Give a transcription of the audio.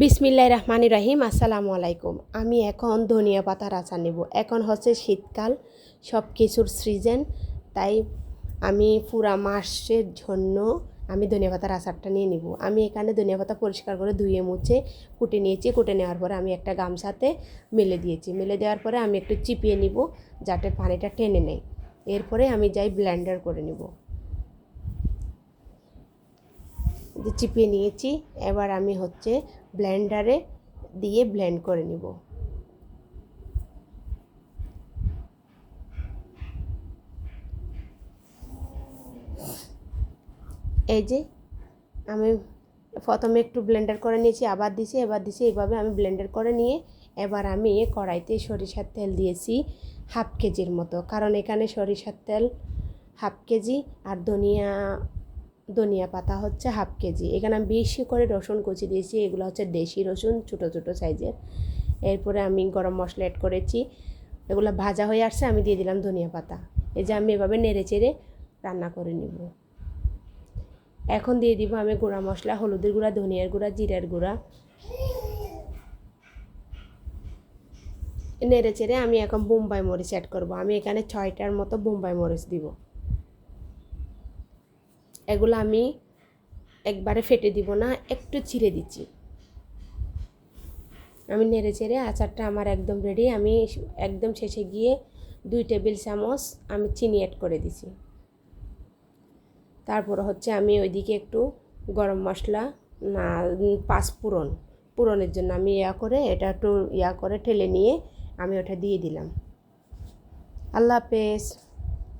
বিসমিল্লাহ রহমানি রহিম, আসসালামু আলাইকুম। আমি এখন ধনিয়া পাতার আচার নেব। এখন হচ্ছে শীতকাল সব কিছুর সিজন, তাই আমি পুরা মাসের জন্য আমি ধনিয়া পাতার আচারটা নিয়ে নিব। আমি এখানে ধনিয়া পাতা পরিষ্কার করে ধুয়ে মুছে, কুটে নিয়েছি। কুটে নেওয়ার পরে আমি একটা গামছাতে মেলে দিয়েছি। মেলে দেওয়ার পরে আমি একটু চিপিয়ে নিব, যাতে পানিটা টেনে নেয়। এরপরে আমি যাই ব্লেন্ডার করে নিব যে চিপিয়ে নিয়েছি, এবার আমি হচ্ছে ব্লেন্ডারে দিয়ে ব্লেন্ড করে নিব। এই যে আমি প্রথমে একটু ব্লেন্ডার করে নিয়েছি, আবার দিছি, এবার দিছি, এইভাবে আমি ব্লেন্ডার করে নিয়ে এবার আমি কড়াইতে সরিষার তেল দিয়েছি হাফ কেজির মতো। কারণ এখানে সরিষার তেল হাফ কেজি আর ধনিয়া ধনিয়া পাতা হচ্ছে হাফ কেজি। এখানে আমি বেশি করে রসুন কুচি দিয়েছি। এগুলো হচ্ছে দেশি রসুন, ছোটো ছোটো সাইজের। এরপরে আমি গরম মশলা অ্যাড করেছি। এগুলো ভাজা হয়ে আসছে, আমি দিয়ে দিলাম ধনিয়া পাতা। এই যে আমি এভাবে নেড়ে চেড়ে রান্না করে নিব। এখন দিয়ে দিব আমি গুঁড়া মশলা, হলুদের গুঁড়া, ধনিয়ার গুঁড়া, জিরার গুঁড়া। নেড়ে চেড়ে আমি এখন বোম্বাই মরিচ অ্যাড করব। আমি এখানে ছয়টার মতো বোম্বাই মরিচ দিব। এগুলো আমি একবারে ফেটে দিব না, একটু ছিঁড়ে দিচ্ছি। আমি নেড়ে চেড়ে আচারটা আমার একদম রেডি আমি একদম শেষে গিয়ে দুই টেবিল চামচ আমি চিনি অ্যাড করে দিছি। তারপর হচ্ছে আমি ওইদিকে একটু গরম মশলা, না, পাঁচ পুরন পুরনের জন্য আমি ইয়া করে এটা একটু ইয়া করে ঠেলে নিয়ে আমি ওটা দিয়ে দিলাম। আল্লাহ হাফেজ।